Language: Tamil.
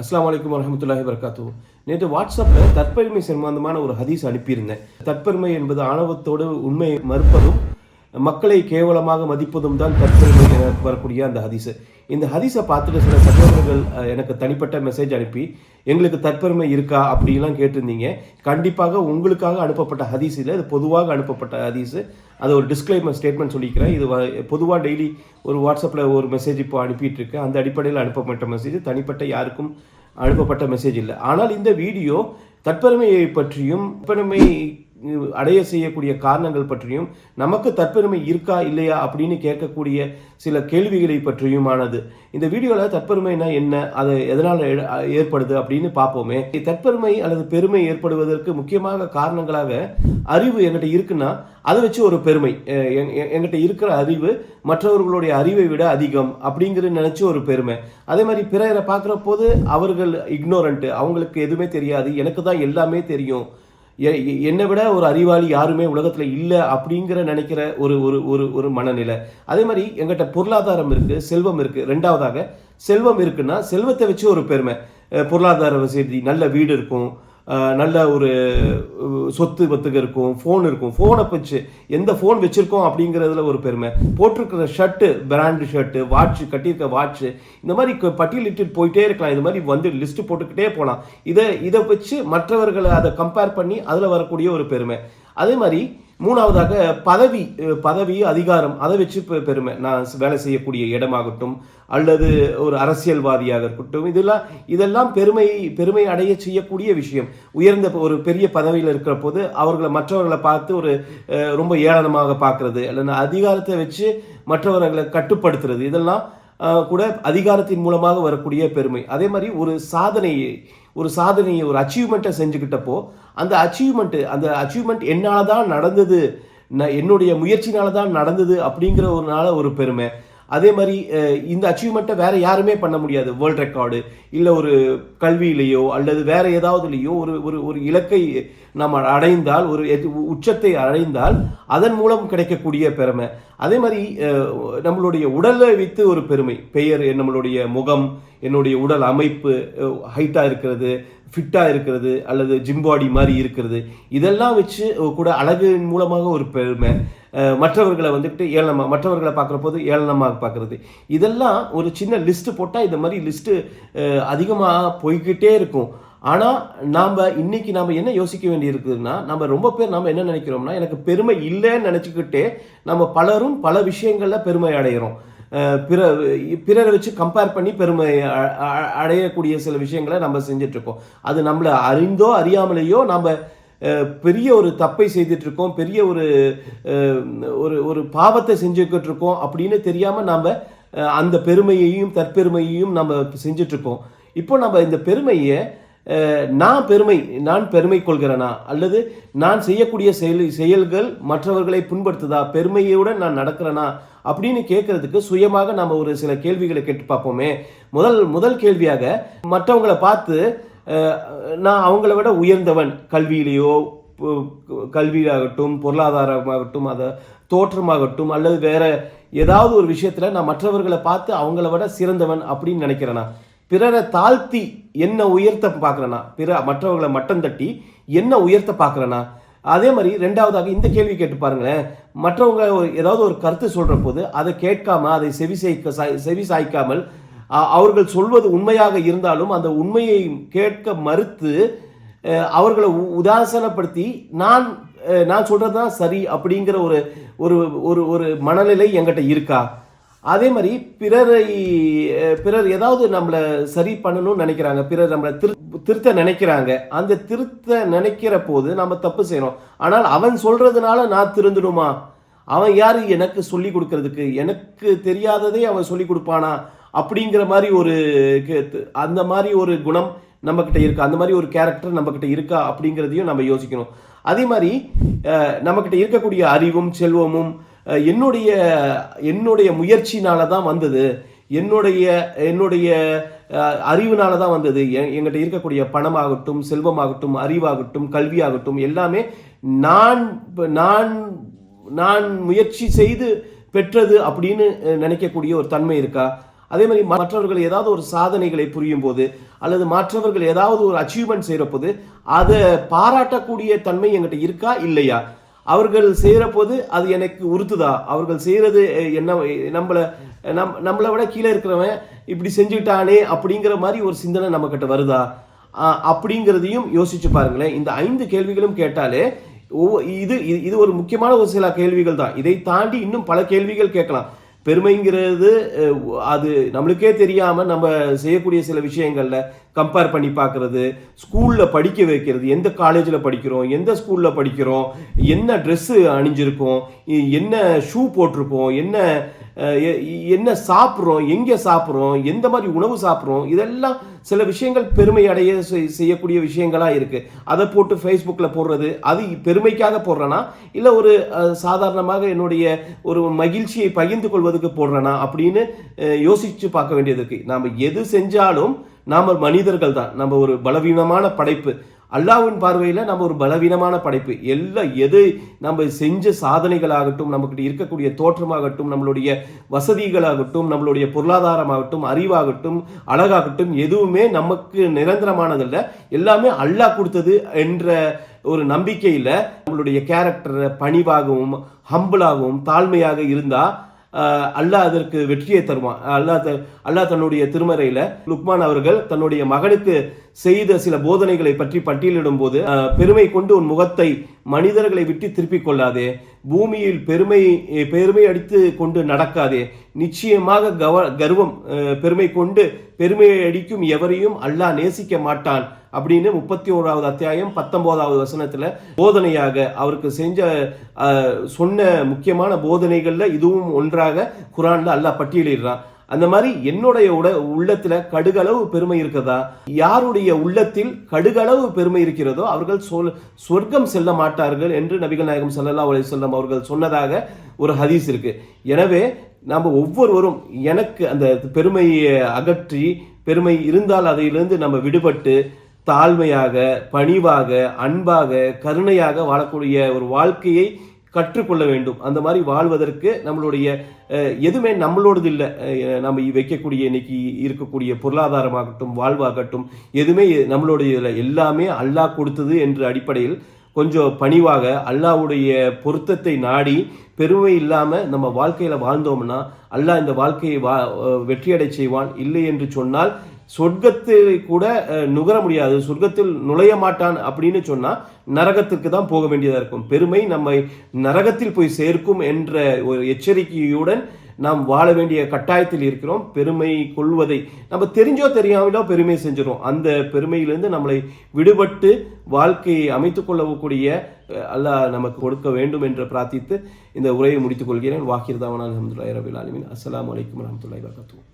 அஸ்லாம் வலைக்கம் வரமத்துல்லாஹி வரகாத்து நேற்று வாட்ஸ்அப்பில் தற்பெருமை சம்பந்தமான ஒரு ஹதீஸ் அனுப்பியிருந்தேன். தற்பெருமை என்பது ஆணவத்தோடு உண்மையை மறுப்பதும் மக்களை கேவலமாக மதிப்பதும் தான் தற்கொலை என வரக்கூடிய அந்த ஹதீஸ். இந்த ஹதீஸை பார்த்துட்டு சில சகோதரர்கள் எனக்கு தனிப்பட்ட மெசேஜ் அனுப்பி எங்களுக்கு தற்பெருமை இருக்கா? அப்படிலாம் கேட்டிருந்தீங்க. கண்டிப்பாக உங்களுக்காக அனுப்பப்பட்ட ஹதீஸ் இல்லை. இது பொதுவாக அனுப்பப்பட்ட ஹதீஸ். அது ஒரு டிஸ்க்ளைமர் ஸ்டேட்மெண்ட் சொல்லிக்கிறேன். இது பொதுவாக டெய்லி ஒரு வாட்ஸ்அப்பில் ஒரு மெசேஜ் இப்போ அனுப்பிட்டு இருக்கேன் அந்த அடிப்படையில் அனுப்பப்பட்ட மெசேஜ் தனிப்பட்ட யாருக்கும் அனுப்பப்பட்ட மெசேஜ் இல்லை. ஆனால் இந்த வீடியோ தற்பெருமையை பற்றியும் தற்பெருமை அடைய செய்யக்கூடிய காரணங்கள் பற்றியும் நமக்கு தற்பெருமை இருக்கா இல்லையா அப்படின்னு கேட்கக்கூடிய சில கேள்விகளை பற்றியுமானது. இந்த வீடியோவில் தற்பெருமைனா என்ன அது எதனால் ஏற்படுது அப்படின்னு பார்ப்போமே. தற்பெருமை அல்லது பெருமை ஏற்படுவதற்கு முக்கியமாக காரணங்களாக அறிவு என்கிட்ட இருக்குன்னா அதை வச்சு ஒரு பெருமை அஹ் என்கிட்ட இருக்கிற அறிவு மற்றவர்களுடைய அறிவை விட அதிகம் அப்படிங்கிறது நினச்சி ஒரு பெருமை. அதே மாதிரி பிறரை பார்க்குற போது அவர்கள் இக்னோரண்ட்டு அவங்களுக்கு எதுவுமே தெரியாது எனக்கு தான் எல்லாமே தெரியும் என்னை விட ஒரு அறிவாளி யாருமே உலகத்தில் இல்லை அப்படிங்கிற நினைக்கிற ஒரு ஒரு ஒரு ஒரு மனநிலை. அதே மாதிரி எங்கிட்ட பொருளாதாரம் இருக்குது செல்வம் இருக்குது ரெண்டாவதாக செல்வம் இருக்குன்னா செல்வத்தை வச்சு ஒரு பெருமை. பொருளாதார வசதி நல்ல வீடு இருக்கும். நல்ல ஒரு சொத்து பத்துக்கு இருக்கும் ஃபோன் இருக்கும். ஃபோனை வச்சு எந்த ஃபோன் வச்சுருக்கோம் அப்படிங்கிறதுல ஒரு பெருமை. போட்டிருக்கிற ஷர்ட்டு பிராண்டு ஷர்ட்டு வாட்ச் கட்டியிருக்க வாட்ச்சு இந்த மாதிரி பட்டியலிட்டு போயிட்டே இருக்கலாம். இது மாதிரி வந்து லிஸ்ட்டு போட்டுக்கிட்டே போகலாம் இதை இதை வச்சு மற்றவர்களை அதை கம்பேர் பண்ணி அதில் வரக்கூடிய ஒரு பெருமை. அதே மாதிரி மூணாவதாக பதவி பதவி அதிகாரம் அதை வச்சு பெருமை. நான் வேலை செய்யக்கூடிய இடமாகட்டும் அல்லது ஒரு அரசியல்வாதியாக இருக்கட்டும் இதெல்லாம் இதெல்லாம் பெருமை பெருமை அடைய செய்யக்கூடிய விஷயம். உயர்ந்த ஒரு பெரிய பதவியில் இருக்கிற போது அவர்களை மற்றவர்களை பார்த்து ஒரு ரொம்ப ஏளனமாக பார்க்கறது அல்லது அதிகாரத்தை வச்சு மற்றவர்களை கட்டுப்படுத்துறது இதெல்லாம் கூட அதிகாரத்தின் மூலமாக வரக்கூடிய பெருமை. அதே மாதிரி ஒரு சாதனையை ஒரு சாதனையை ஒரு அச்சீவ்மெண்ட்டை செஞ்சுக்கிட்டப்போ அந்த அச்சீவ்மெண்ட்டு அந்த அச்சீவ்மெண்ட் என்னால் தான் நடந்தது நான் என்னுடைய முயற்சினால தான் நடந்தது அப்படிங்கிற ஒரு நாள ஒரு பெருமை. அதே மாதிரி இந்த அச்சீவ்மெண்ட்டை வேற யாருமே பண்ண முடியாது. வேர்ல்ட் ரெக்கார்டு இல்லை ஒரு கல்வியிலேயோ அல்லது வேற ஏதாவதுலேயோ ஒரு ஒரு ஒரு இலக்கை நாம் அடைந்தால் ஒரு எது- உச்சத்தை அடைந்தால் அதன் மூலம் கிடைக்கக்கூடிய பெருமை. அதே மாதிரி நம்மளுடைய உடலை வைத்து ஒரு பெருமை. பெயர் நம்மளுடைய முகம் என்னுடைய உடல் அமைப்பு ஹைட்டாக இருக்கிறது ஃபிட்டாக இருக்கிறது அல்லது ஜிம் பாடி மாதிரி இருக்கிறது. இதெல்லாம் வச்சு கூட அழகின் மூலமாக ஒரு பெருமை. மற்றவர்களை வந்துக்கிட்டு ஏளனமாக மற்றவர்களை பார்க்குற போது ஏளனமாக பார்க்குறது. இதெல்லாம் ஒரு சின்ன லிஸ்ட்டு போட்டால் இந்த மாதிரி லிஸ்ட்டு அதிகமாக போய்கிட்டே இருக்கும். ஆனால் நாம் இன்னைக்கு நாம் என்ன யோசிக்க வேண்டியிருக்குதுன்னா நம்ம ரொம்ப பேர் நாம் என்ன நினைக்கிறோம்னா எனக்கு பெருமை இல்லைன்னு நினச்சிக்கிட்டே நம்ம பலரும் பல விஷயங்களில் பெருமை அடைகிறோம் பிற பிறரை வச்சு கம்பேர் பண்ணி பெருமை அடையக்கூடிய சில விஷயங்களை நம்ம செஞ்சுட்டு இருக்கோம் அது நம்மளை அறிந்தோ அறியாமலேயோ நம்ம பெரிய ஒரு தப்பை செய்துட்ருக்கோம் பெரிய ஒரு ஒரு ஒரு பாவத்தை செஞ்சுக்கிட்டு இருக்கோம் அப்படின்னு தெரியாமல் நம்ம அந்த பெருமையையும் தற்பெருமையையும் நம்ம செஞ்சிட்ருக்கோம் இப்போ நம்ம இந்த பெருமையை நான் பெருமை நான் பெருமை கொள்கிறேனா? அல்லது நான் செய்யக்கூடிய செயல் செயல்கள் மற்றவர்களை புண்படுத்துதா? பெருமையுடன் நான் நடக்கிறேனா? அப்படின்னு கேட்கறதுக்கு சுயமாக நம்ம ஒரு சில கேள்விகளை கேட்டு பார்ப்போமே. முதல் முதல் கேள்வியாக மற்றவங்களை பார்த்து நான் அவங்கள விட உயர்ந்தவன். கல்வியிலேயோ கல்வியாகட்டும் பொருளாதாரமாகட்டும் அதை தோற்றமாகட்டும் அல்லது வேற ஏதாவது ஒரு விஷயத்தில் நான் மற்றவர்களை பார்த்து அவங்கள விட சிறந்தவன் அப்படின்னு நினைக்கிறேனா? பிறரை தாழ்த்தி என்ன உயர்த்த பார்க்குறேனா? பிற மற்றவர்களை மட்டம் தட்டி என்ன உயர்த்த பார்க்குறேனா? அதே மாதிரி ரெண்டாவதாக இந்த கேள்வி கேட்டு பாருங்களேன். மற்றவங்க ஏதாவது ஒரு கருத்து சொல்கிற போது அதை கேட்காம அதை செவி சாய்க்க சாய்- செவி சாய்க்காமல் அவர்கள் சொல்வது உண்மையாக இருந்தாலும் அந்த உண்மையை கேட்க மறுத்து அவர்களை உ- உதாசனப்படுத்தி நான் நான் சொல்கிறது தான் சரி அப்படிங்கிற ஒரு ஒரு ஒரு ஒரு மனநிலை என்கிட்ட இருக்கா? அதே மாதிரி பிறரை பிறர் ஏதாவது நம்மளை சரி பண்ணணும்னு நினைக்கிறாங்க. பிறர் நம்மளை திரு திருத்த நினைக்கிறாங்க. அந்த திருத்த நினைக்கிற போது நம்ம தப்பு செய்யணும் ஆனால் அவன் சொல்றதுனால நான் திருந்தணுமா? அவன் யார்? எனக்கு சொல்லி கொடுக்கறதுக்கு. எனக்கு தெரியாததே அவன் சொல்லி கொடுப்பானா? அப்படிங்கிற மாதிரி ஒரு அந்த மாதிரி ஒரு குணம் நம்ம கிட்ட இருக்கா? அந்த மாதிரி ஒரு கேரக்டர் நம்ம கிட்ட இருக்கா? அப்படிங்கிறதையும் நம்ம யோசிக்கணும். அதே மாதிரி நம்மக்கிட்ட நம்ம கிட்ட இருக்கக்கூடிய அறிவும் செல்வமும் என்னுடைய என்னுடைய முயற்சினால தான் வந்தது. என்னுடைய என்னுடைய அறிவுனால தான் வந்தது. எ- எங்கிட்ட இருக்கக்கூடிய பணமாகட்டும் செல்வமாகட்டும் அறிவாகட்டும் கல்வியாகட்டும் எல்லாமே நான் நான் நான் முயற்சி செய்து பெற்றது அப்படின்னு நினைக்கக்கூடிய ஒரு தன்மை இருக்கா? அதே மாதிரி மற்றவர்கள் ஏதாவது ஒரு சாதனைகளை புரியும் போது அல்லது மற்றவர்கள் ஏதாவது ஒரு அச்சீவ்மெண்ட் செய்கிற போது அதை பாராட்டக்கூடிய தன்மை என்கிட்ட இருக்கா? இல்லையா? அவர்கள் செய்கிற போது அது எனக்கு உறுத்துதா? அவர்கள் செய்கிறது என்ன நம்மளை நம் நம்மளை விட கீழே இருக்கிறவன் இப்படி செஞ்சுட்டானே அப்படிங்கிற மாதிரி ஒரு சிந்தனை நம்மக்கிட்ட வருதா? அப்படிங்கிறதையும் யோசிச்சு பாருங்களேன். இந்த ஐந்து கேள்விகளும் கேட்டாலே ஒவ்வொ- இது இது- இது ஒரு முக்கியமான ஒரு சில கேள்விகள் தான். இதை தாண்டி இன்னும் பல கேள்விகள் கேட்கலாம். பெருமைங்கிறது அது நம்மளுக்கே தெரியாமல் நம்ம செய்யக்கூடிய சில விஷயங்களில் கம்பேர் பண்ணி பார்க்குறது ஸ்கூலில் படிக்க வைக்கிறது எந்த காலேஜில் படிக்கிறோம் எந்த ஸ்கூலில் படிக்கிறோம் என்ன ட்ரெஸ்ஸு அணிஞ்சிருக்கோம் என்ன ஷூ போட்டிருப்போம் என்ன என்ன சாப்பிட்றோம் எங்கே சாப்பிட்றோம் எந்த மாதிரி உணவு சாப்பிட்றோம் இதெல்லாம் சில விஷயங்கள் பெருமை அடைய செய்- செய்யக்கூடிய விஷயங்களாக இருக்குது அதை போட்டு ஃபேஸ்புக்கில் போடுறது அது பெருமைக்காக போடுறேனா? இல்லை ஒரு சாதாரணமாக என்னுடைய ஒரு மகிழ்ச்சியை பகிர்ந்து கொள்வதற்கு போடுறேனா? அப்படின்னு யோசித்து பார்க்க வேண்டியது இருக்குது நாம் எது செஞ்சாலும் நாம் மனிதர்கள் தான் நம்ம ஒரு பலவீனமான படைப்பு. அல்லாவின் பார்வையில் நம்ம ஒரு பலவீனமான படைப்பு. எல்லாம் எது நம்ம செஞ்ச சாதனைகளாகட்டும் நமக்கிட்ட இருக்கக்கூடிய தோற்றமாகட்டும் நம்மளுடைய வசதிகளாகட்டும் நம்மளுடைய பொருளாதாரமாகட்டும் அறிவாகட்டும் அழகாகட்டும் எதுவுமே நமக்கு நிரந்தரமானதில்லை. எல்லாமே அல்லாஹ் கொடுத்தது என்ற ஒரு நம்பிக்கையில் நம்மளுடைய கேரக்டர் பணிவாகவும் ஹம்பிளாகவும் தாழ்மையாக இருந்தால் அல்லாஹ் அதற்கு வெற்றியை தருவான். அல்லாஹ் த- அல்லாஹ் தன்னுடைய திருமறையில லுக்மான் அவர்கள் தன்னுடைய மகனுக்கு செய்த சில போதனைகளை பற்றி பட்டியலிடும் போது பெருமை கொண்டு உன் முகத்தை மனிதர்களை விட்டு திருப்பிக் கொள்ளாதே. பூமியில் பெருமை பெருமை அடித்து கொண்டு நடக்காதே. நிச்சயமாக கவ கர்வம் பெருமை கொண்டு பெருமையை அடிக்கும் எவரையும் அல்லாஹ் நேசிக்க மாட்டான். அப்படின்னு முப்பத்தி ஓராவது அத்தியாயம் பத்தொன்பதாவது வசனத்தில் போதனையாக அவருக்கு செஞ்ச சொன்ன முக்கியமான போதனைகளில் இதுவும் ஒன்றாக குரானில் அல்லாஹ் பட்டியலிடுறான். அந்த மாதிரி என்னுடைய உட உள்ளத்துல கடுகளவு பெருமை இருக்கிறதா யாருடைய உள்ளத்தில் கடுகளவு பெருமை இருக்கிறதோ அவர்கள் சொல் சொர்க்கம் செல்ல மாட்டார்கள் என்று நபிகள் நாயகம் சல்லா அலி வஸல்லம் அவர்கள் சொன்னதாக ஒரு ஹதீஸ் இருக்கு. எனவே நாம் ஒவ்வொருவரும் எனக்கு அந்த பெருமையை அகற்றி பெருமை இருந்தால் அதிலிருந்து நம்ம விடுபட்டு தாழ்மையாக பணிவாக அன்பாக கருணையாக வாழக்கூடிய ஒரு வாழ்க்கையை கற்றுக்கொள்ள வேண்டும். அந்த மாதிரி வாழ்வதற்கு நம்மளுடைய எதுவுமே நம்மளோடது இல்லை நம்ம வைக்கக்கூடிய இன்னைக்கு இருக்கக்கூடிய பொருளாதாரமாகட்டும் வாழ்வாகட்டும் எதுவுமே நம்மளுடைய இல்லை எல்லாமே அல்லாஹ் கொடுத்தது என்ற அடிப்படையில் கொஞ்சம் பணிவாக அல்லாஹ்வுடைய பொருத்தத்தை நாடி பெருமை இல்லாமல் நம்ம வாழ்க்கையில் வாழ்ந்தோம்னா அல்லாஹ் இந்த வாழ்க்கையை வா வெற்றியடை செய்வான். இல்லை என்று சொன்னால் சொர்க்கத்தில் கூட நுகர முடியாது. சொர்க்கத்தில் நுழைய மாட்டான் அப்படின்னு சொன்னால் நரகத்துக்கு தான் போக வேண்டியதாக இருக்கும். பெருமை நம்மை நரகத்தில் போய் சேர்க்கும் என்ற ஒரு எச்சரிக்கையுடன் நாம் வாழ வேண்டிய கட்டாயத்தில் இருக்கிறோம். பெருமை கொள்வதை நம்ம தெரிஞ்சோ தெரியாமலோ பெருமை செஞ்சிடும் அந்த பெருமையிலிருந்து நம்மளை விடுபட்டு வாழ்க்கையை அமைத்துக் கொள்ளக்கூடிய அல்லாஹ் நமக்கு கொடுக்க வேண்டும் என்று பிரார்த்தித்து இந்த உரையை முடித்துக் கொள்கிறேன். வாக்கிர்தாவன் அலமதுல்லாஹி ரபில் அலமின் அஸ்லாம் வலைக்கம் வரஹ்மத்துல்லாஹி வபரகாத்துஹு.